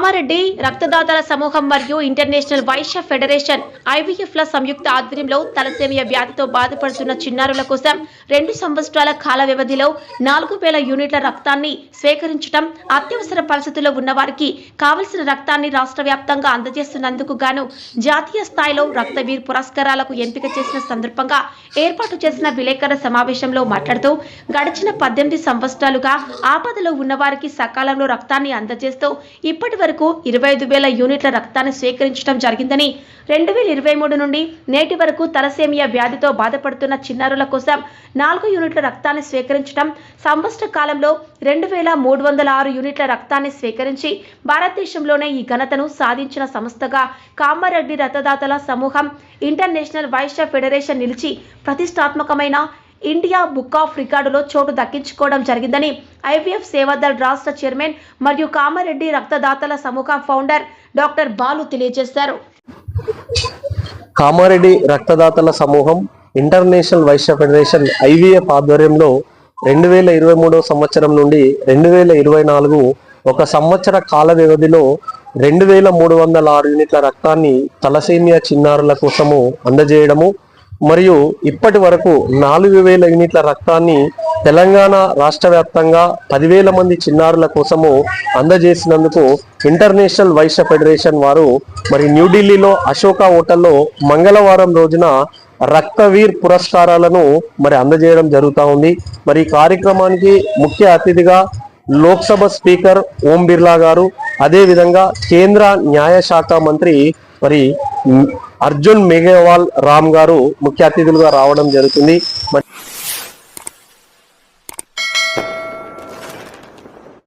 కామారెడ్డి రక్తదాతల సమూహం మరియు international Vysya federation IVF ల సంయుక్త ఆధ్వర్యంలో తలసేమియా వ్యాధితో బాధపడుతున్న చిన్నారుల కోసం రెండు సంవత్సరాల కాల వ్యవధిలో నాలుగు వేల యూనిట్ల రక్తాన్ని స్వీకరించడం అత్యవసర పరిస్థితుల్లో ఉన్నవారికి కావలసిన రక్తాన్ని రాష్ట్ర వ్యాప్తంగా అందజేస్తున్నందుకు గాను జాతీయ స్థాయిలో రక్తవీర్ పురస్కారాలకు ఎంపిక చేసిన సందర్భంగా ఏర్పాటు చేసిన విలేకరుల సమావేశంలో మాట్లాడుతూ గడిచిన పద్దెనిమిది సంవత్సరాలుగా ఆపదలో ఉన్న వారికి సకాలంలో రక్తాన్ని అందజేస్తూ ఇప్పటి వరకు ఇరవై ఐదు వేల యూనిట్ల రక్తాన్ని స్వీకరించడం జరిగిందని రెండు వేల ఇరవై మూడు నుండి నేటి వరకు తలసేమియా వ్యాధితో బాధపడుతున్న చిన్నారుల కోసం నాలుగు యూనిట్ల రక్తాన్ని స్వీకరించడం సంవత్సర కాలంలో రెండు వేల మూడు వందల ఆరు యూనిట్ల రక్తాన్ని స్వీకరించి భారతదేశంలోనే ఈ ఘనతను సాధించిన సంస్థగా కామారెడ్డి రక్తదాతల సమూహం ఇంటర్నేషనల్ వైశ్య ఫెడరేషన్ నిలిచి ప్రతిష్టాత్మకమైన ఇండియా బుక్ ఆఫ్ రికార్డులో చోటు దక్కించుకోవడం జరిగిందని ఐవీఎఫ్ సేవాదళ్ రాష్ట్ర చైర్మన్ మరియు కామారెడ్డి రక్తదాతల సమూహం ఫౌండర్ డాక్టర్ బాలు తెలియజేశారు. కామారెడ్డి రక్తదాతల సమూహం ఇంటర్నేషనల్ వైశ్య ఫెడరేషన్ ఐవీఎఫ్ ఆధ్వర్యంలో రెండు వేల ఇరవై మూడో సంవత్సరం నుండి రెండు వేల ఇరవై నాలుగు ఒక సంవత్సర కాల వ్యవధిలో రెండు వేల మూడు వందల ఆరు యూనిట్ల రక్తాన్ని తలసేమియా చిన్నారుల కోసము అందజేయడము మరియు ఇప్పటి వరకు నాలుగు వేల యూనిట్ల రక్తాన్ని తెలంగాణ రాష్ట్ర వ్యాప్తంగా పదివేల మంది చిన్నారుల కోసము అందజేసినందుకు ఇంటర్నేషనల్ వైశ్య ఫెడరేషన్ వారు మరి న్యూఢిల్లీలో అశోక హోటల్లో మంగళవారం రోజున రక్తవీర్ పురస్కారాలను మరి అందజేయడం జరుగుతూ ఉంది. మరి కార్యక్రమానికి ముఖ్య అతిథిగా లోక్సభ స్పీకర్ ఓం బిర్లా గారు అదేవిధంగా కేంద్ర న్యాయశాఖ మంత్రి మరి అర్జున్ మేఘవాల్ రామ్ గారు ముఖ్య అతిథులుగా రావడం జరుగుతుంది.